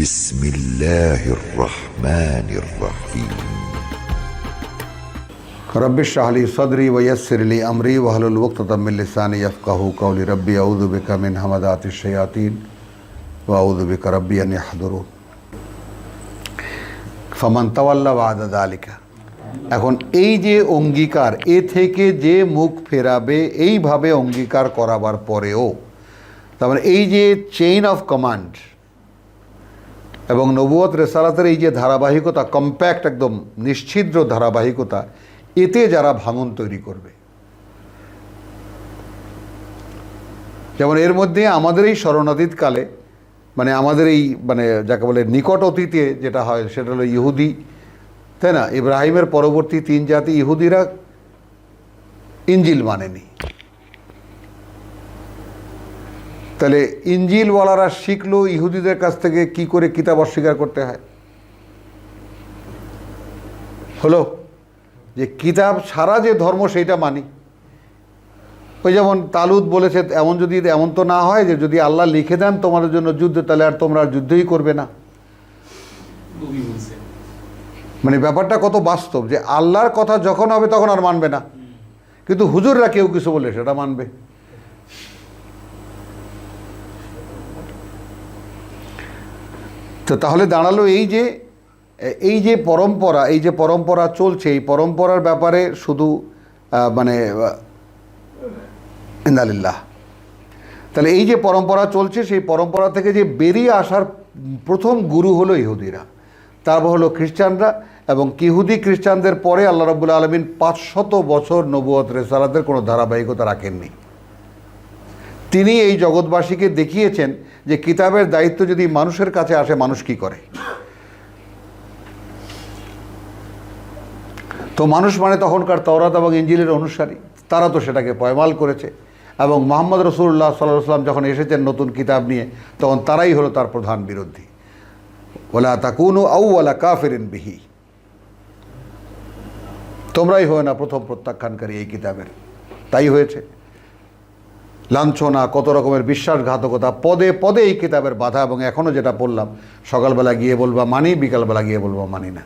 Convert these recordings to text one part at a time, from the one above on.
بسم الله الرحمن الرحيم رب اشرح لي صدري ويسر لي امري واحلل عقدة من لساني يفقهوا قولي ربي اعوذ بك من همزات الشياطين واعوذ بك ربي ان يحضرون فمن تولى بعد ذلك এখন এই যে অঙ্গীকার এ থেকে যে মুখ ফেরাবে এইভাবে অঙ্গীকার করাবার পরেও তার মানে এই যে চেইন অফ কমান্ড এবং নবুয়ত রেসালাতের এই যে ধারাবাহিকতা কম্প্যাক্ট একদম নিশ্ছিদ্র ধারাবাহিকতা, এতে যারা ভাঙন তৈরি করবে। যেমন এর মধ্যে আমাদের এই শরণাতীত কালে মানে আমাদের এই মানে যাকে বলে নিকট অতীতে যেটা হয়, সেটা হলো ইহুদি, তাই না? ইব্রাহিমের পরবর্তী তিন জাতি ইহুদিরা ইঞ্জিল মানেনি। তাহলে ইঞ্জিলওয়ালারা শিখলো ইহুদিদের কাছ থেকে কি করে কিতাব অস্বীকার করতে হয়? হলো যে কিতাব সারা যে ধর্ম সেইটা মানি। ওই যেমন তালুদ বলেছে এমন যদি এমন তো না হয় যে যদি আল্লাহ লিখে দেন তোমাদের জন্য যুদ্ধ তাহলে আর তোমরা আর যুদ্ধই করবে না। মানে ব্যাপারটা কত বাস্তব যে আল্লাহর কথা যখন হবে তখন আর মানবে না। কিন্তু হুজুররা কেউ কিছু বলে সেটা মানবে। তো তাহলে দাঁড়াল এই যে এই যে পরম্পরা, এই যে পরম্পরা চলছে, এই পরম্পরার ব্যাপারে শুধু মানে ইন্দালিল্লাহ তাহলে এই যে পরম্পরা চলছে, সেই পরম্পরা থেকে যে বেরিয়ে আসার প্রথম গুরু হলো ইহুদিরা। তারপর হলো খ্রিস্টানরা এবং কিহুদি খ্রিস্টানদের পরে আল্লাহ রবুল আলমিন পাঁচশত বছর নবুয়ত রেসালাতের কোনো ধারাবাহিকতা রাখেননি। তিনি এই জগৎবাসীকে দেখিয়েছেন যে কিতাবের দায়িত্ব যদি মানুষের কাছে আসে, মানুষ কি করে? তো মানুষ মানে তখনকার তওরাত এবং ইঞ্জিলের অনুসারী। তারা তো সেটাকে পয়মাল করেছে। এবং মোহাম্মদ রসুল্লাহ সাল্লাহ সাল্লাম যখন এসেছেন নতুন কিতাব নিয়ে, তখন তারাই হলো তার প্রধান বিরোধী। ওলা তাকুনু আউ ওলা কাফেরিন বিহি। তোমরাই হয় না প্রথম প্রত্যাখ্যানকারী এই কিতাবের। তাই হয়েছে। লাঞ্ছনা, কত রকমের বিশ্বাসঘাতকতা, পদে পদে এই কিতাবের বাধা এবং এখনও যেটা পড়লাম, সকালবেলা গিয়ে বলবা মানি, বিকালবেলা গিয়ে বলবা মানি না।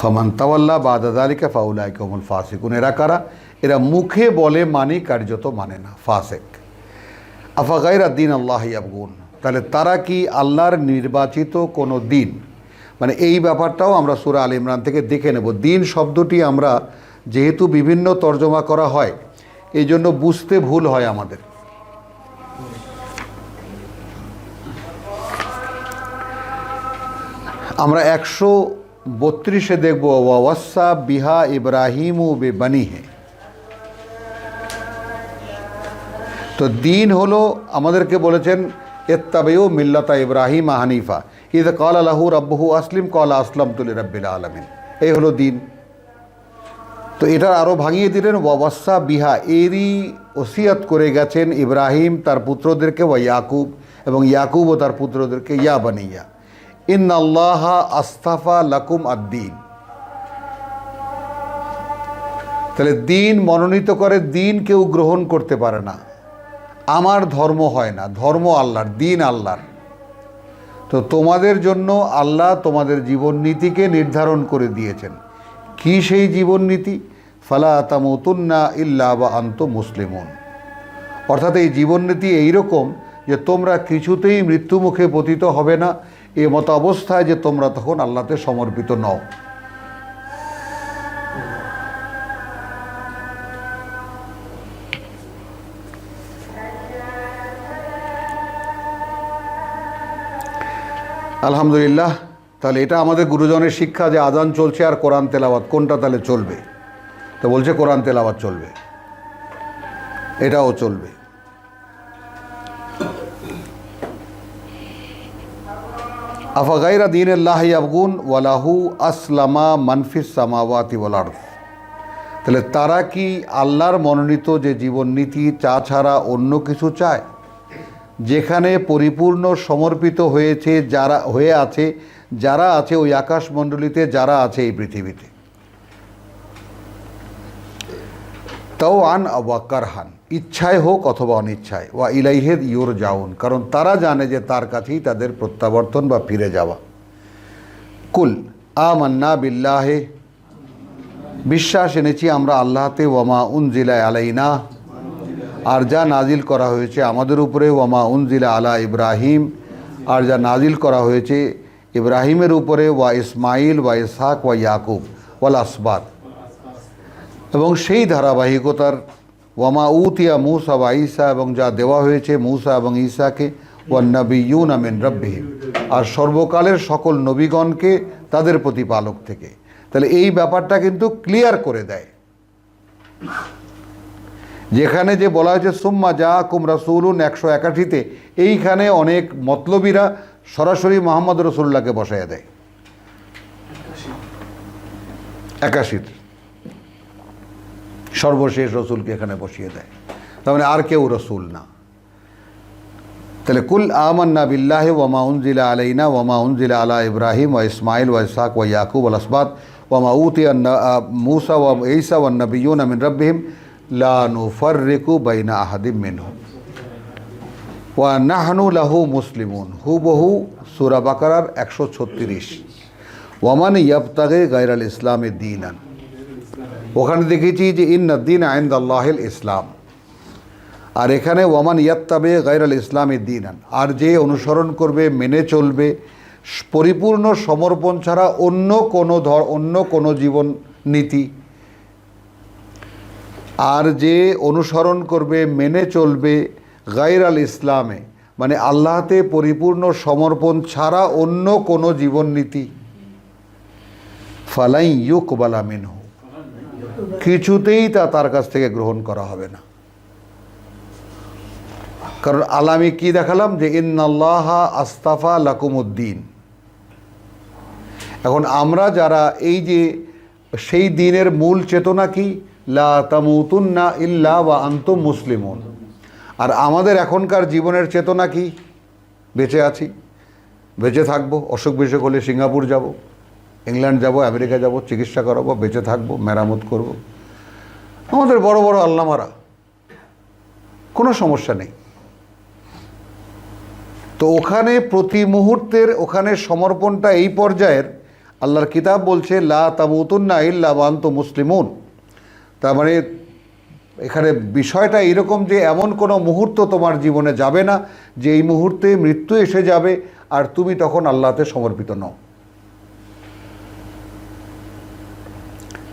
ফমান তাওয়াল্লা বা দাদালিকা ফাউলাই কমল ফাসিকুন। এরা কারা? এরা মুখে বলে মানি, কার্যত মানে না, ফাসেক। আফাগাইরা দিন আল্লাহ আবগুন তাহলে তারা কি আল্লাহর নির্বাচিত কোনো দিন? মানে এই ব্যাপারটাও আমরা সুরা আল ইমরান থেকে দেখে নেব। দিন শব্দটি আমরা যেহেতু বিভিন্ন তর্জমা করা হয়, এই জন্য বুঝতে ভুল হয় আমাদের। আমরা একশো বত্রিশে দেখব ওয়াসা বিহা ইব্রাহিম ও বে বানি হে তো দিন হলো, আমাদেরকে বলেছেন এত্তাবেও মিল্লাতা ইব্রাহিম হানিফা। ঈদ কল আলাহু রব্বহু আসলিম, কল আসলাম তুলি রব্বিল আলমিন। এই হলো দিন। তো এটা আরও ভাঙিয়ে দিলেন ওয়াসা বিহা, এরই ওসিয়াত করে গেছেন ইব্রাহিম তার পুত্রদেরকে, ওয়া ইয়াকুব, এবং ইয়াকুব ও তার পুত্রদেরকে, ইয়া বানিয়া। ইন আল্লাহ আস্তাফা লাকুম আদ্দিন। তাহলে দিন মনোনীত করে, দিন কেউ গ্রহণ করতে পারে না। আমার ধর্ম হয় না, ধর্ম আল্লাহর, দিন আল্লাহর। তো তোমাদের জন্য আল্লাহ তোমাদের জীবন নীতিকে নির্ধারণ করে দিয়েছেন। কি সেই জীবন নীতি ফালা তামতুন্না ইল্লা বা আন্ত মুসলিমন। অর্থাৎ এই জীবননীতি এইরকম যে তোমরা কিছুতেই মৃত্যুমুখে পতিত হবে না। এ মতো অবস্থায় যে তোমরা তখন আল্লাহতে সমর্পিত নও। আলহামদুলিল্লাহ, তাহলে এটা আমাদের গুরুজনের শিক্ষা যে আজান চলছে আর কোরআন তেলাওয়াত কোনটা তাহলে চলবে? তো বলছে, কোরআন তেলাওয়াত চলবে। এটাও চলবে। আফাগাইরা দিন আল্লাহ আবগুন ওয়ালাহু আসলামা মানফিস সামাওয়াতি ওয়াল আরদ। তাহলে তারা কি আল্লাহর মনোনীত যে জীবন নীতি চা ছাড়া অন্য কিছু চায়? যেখানে পরিপূর্ণ সমর্পিত হয়েছে যারা, হয়ে আছে, যারা আছে ওই আকাশমণ্ডলীতে, যারা আছে এই পৃথিবীতে। তাও আন কারহান, ইচ্ছায় হোক অথবা অনিচ্ছায়, ওয়া ইলাইহেদ ইউর জাউন কারণ তারা জানে যে তার কাছেই তাদের প্রত্যাবর্তন বা ফিরে যাওয়া। কুল, আমান্না বিল্লাহে, বিশ্বাস এনেছি আমরা আল্লাহতে, ওয়ামা উনজিলা আলাইনা, আর যা নাজিল করা হয়েছে আমাদের উপরে, ওয়ামা উনজিলা আলা ইব্রাহিম, আর যা নাজিল করা হয়েছে ইব্রাহিমের উপরে, ওয়া ইসমাইল, ওয়া ইসহাক, ওয়া ইয়াকুব, ওয়াল আসবাদ এবং সেই ধারাবাহিকতার ওয়ামা উতিয়া মুসা বা ঈসা এবং যা দেওয়া হয়েছে মুসা এবং ঈসাকে ওয়ান্নবিউন আমিন রব্বিহিম। আর সর্বকালের সকল নবীগণকে তাদের প্রতিপালক থেকে। তাহলে এই ব্যাপারটা কিন্তু ক্লিয়ার করে দেয়। যেখানে যে বলা হয়েছে, সুম্মা যা কুম রাসুলুন একশো একাঠিতে এইখানে অনেক মতলবীরা সরাসরি মোহাম্মদ রসুল্লাহকে বসাইয়া দেয়। একাশির সর্বশেষ রসুলকে এখানে বসিয়ে দেয়। তার মানে আর কেউ রসুল না। তাহলে কুল আমান্না বিল্লাহ ওয়ামা উনজিলা আলাইনা ওয়ামা উনজিলা আলা ইব্রাহিম ওয়া ইসমাইল ওয়া ইসাক ওয়া ইয়াকুব আল আসবাদ ওয়ামা উতি মুসা ওয়া ঈসা ওয়া নবিয়ুন মিন রব্বিহিম লা নুফাররিকু বাইনা আহাদিম মিনহুম। ওয়া নাহনু লাহু মুসলিমুন। হুবহু সূরা বাকারার একশো ছত্রিশ। ওয়ামান ইয়াবতাগে গায়রাল ইসলামে দিনান। ওখানে দেখেছি যে ইন্নদ্দিন আইন্দ আল্লাহিল ইসলাম। আর এখানে, ওয়ামান ইয়াত্তাবে গায়রাল ইসলামী দিন আর যে অনুসরণ করবে, মেনে চলবে, পরিপূর্ণ সমর্পণ ছাড়া অন্য কোনো ধর, অন্য কোনো জীবন নীতি। আর যে অনুসরণ করবে, মেনে চলবে গাইর আল ইসলামে মানে আল্লাহতে পরিপূর্ণ সমর্পণ ছাড়া অন্য কোনো জীবন নীতি। ফালাই ইউক বালা মিনহু। কিছুতেই তা তার কাছ থেকে গ্রহণ করা হবে না। কারণ আলামি কি দেখালাম? যে ইন্নাল্লাহ আস্তাফা লাকুমুদ্দিন। এখন আমরা যারা এই যে সেই দিনের মূল চেতনা কি? লা তামুতুন্না ইল্লা বা আন্তম মুসলিমুন। আর আমাদের এখনকার জীবনের চেতনা কি? বেঁচে আছি। বেঁচে থাকব। অসুখ বিসুখ হলে সিঙ্গাপুর যাব। ইংল্যান্ড যাব, আমেরিকা যাব, চিকিৎসা করাবো, বেঁচে থাকব, মেরামত করব। আমাদের বড় বড় আল্লামারা, কোনো সমস্যা নেই। তো ওখানে প্রতি মুহূর্তের ওখানে সমর্পণটা এই পর্যায়ের, আল্লাহর কিতাব বলছে, লা তামুতুন্না ইল্লা বান্ত মুসলিমুন। তার মানে এখানে বিষয়টা এরকম যে এমন কোনো মুহূর্ত তোমার জীবনে যাবে না, যে এই মুহূর্তে মৃত্যু এসে যাবে, আর তুমি তখন আল্লাহতে সমর্পিত নও।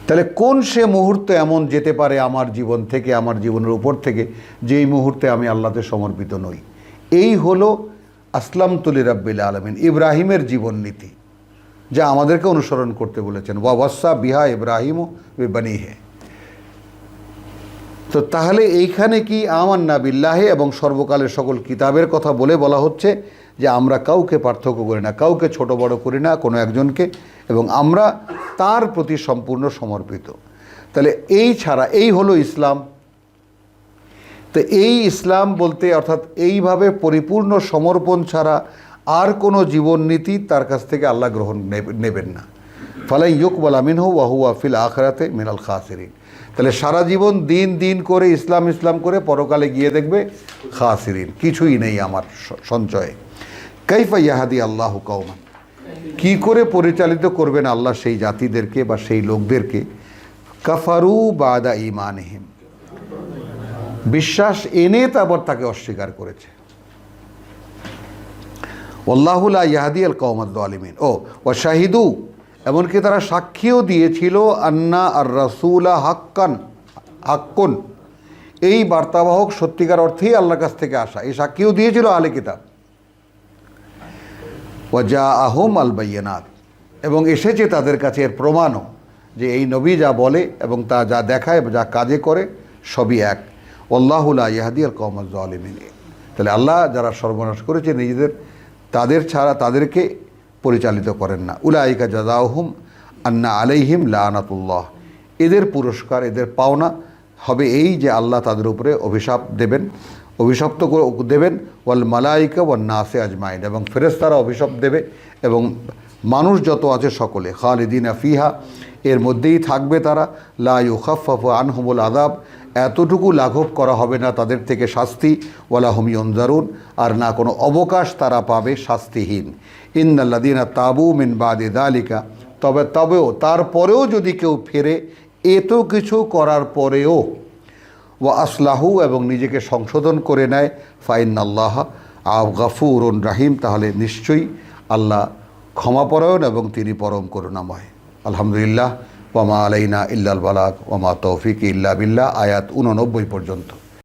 তাহলে কোন সে মুহূর্ত এমন যেতে পারে আমার জীবন থেকে, আমার জীবনের উপর থেকে, যেই মুহূর্তে আমি আল্লাহতে সমর্পিত নই? এই হলো আসলাম তুলি রাব্বিল আলমিন, ইব্রাহিমের জীবন নীতি যা আমাদেরকে অনুসরণ করতে বলেছেন। ওয়াবাসা বিহা ইব্রাহিম বানিহে তো তাহলে এইখানে কি আমার না বিল্লাহে এবং সর্বকালের সকল কিতাবের কথা বলে বলা হচ্ছে যে আমরা কাউকে পার্থক্য করি না, কাউকে ছোট বড় করি না, কোনো একজনকে, এবং আমরা তার প্রতি সম্পূর্ণ সমর্পিত। তাহলে এই ছাড়া, এই হলো ইসলাম। তো এই ইসলাম বলতে, অর্থাৎ এইভাবে পরিপূর্ণ সমর্পণ ছাড়া আর কোনো জীবননীতি তার কাছ থেকে আল্লাহ গ্রহণ নেব- নেবেন না। ফালাই ইয়ুকবাল আমিন হু ওয়াহুয়া ফিল আখরাতে মিনাল খাসিরিন। তাহলে সারা জীবন দিন দিন করে ইসলাম ইসলাম করে পরকালে গিয়ে দেখবে খাসিরিন। কিছুই নেই আমার সঞ্চয়ে। কাইফা ইয়াহাদি আল্লাহ কৌমান কি করে পরিচালিত করবেন আল্লাহ সেই জাতিদেরকে বা সেই লোকদেরকে? কাফারু বাদা ইমানহিম বিশ্বাস এনে তারপর তাকে অস্বীকার করেছে। আল্লাহুল্লাহ ইয়াহাদি আল কৌমদ আলিমিন ও ও শাহিদু, এমনকি তারা সাক্ষীও দিয়েছিল আন্না আর রাসুলা হাক্কান, হাক্কুন। এই বার্তাবাহক সত্যিকার অর্থেই আল্লাহর কাছ থেকে আসা। এই সাক্ষীও দিয়েছিল আলে কিতাব। ওয়াজা আহম আল বাইয়ানাত এবং এসেছে তাদের কাছে এর প্রমাণও যে এই নবী যা বলে এবং তা যা দেখায় যা কাজে করে, সবই এক। আল্লাহুল্লাহ ইহাদি আল কমজ আলিমিন তাহলে আল্লাহ যারা সর্বনাশ করেছে নিজেদের, তাদের ছাড়া তাদেরকে পরিচালিত করেন না। উলাইকা জাদাউহুম আন্না আলাইহিম লানাতুল্লাহ। এদের পুরস্কার, এদের পাওনা হবে এই যে আল্লাহ তাদের উপরে অভিশাপ দেবেন। অভিশপ্ত দেবেন, ওয়াল মালাইকা ওয়াল নাসে আজমাইন, এবং ফেরেস্তারা অভিশাপ দেবে, এবং মানুষ যত আছে সকলে, খালিদিন ফিহা, এর মধ্যেই থাকবে তারা, লা ইউখাফাফু আনহুমুল আদাব এতটুকু লাঘব করা হবে না তাদের থেকে শাস্তি, ওয়ালা হুমি অঞ্জারুন আর না কোনো অবকাশ তারা পাবে শাস্তিহীন। ইন্নাল্লাদিনা তাবু মিন বাদে দালিকা, তবে, তবেও তারপরেও যদি কেউ ফেরে, এত কিছু করার পরেও ও আসলাহু এবং নিজেকে সংশোধন করে নেয় ফাইন আল্লাহ আব গাফুর রাহিম, তাহলে নিশ্চয়ই আল্লাহ ক্ষমাপরায়ণ এবং তিনি পরম করুণাময়। আলহামদুলিল্লাহ ওয়ামা আলাইনা ইল্লাল বালাক ওয়ামা তৌফিক ইল্লা বিল্লাহ, আয়াত উননব্বই পর্যন্ত।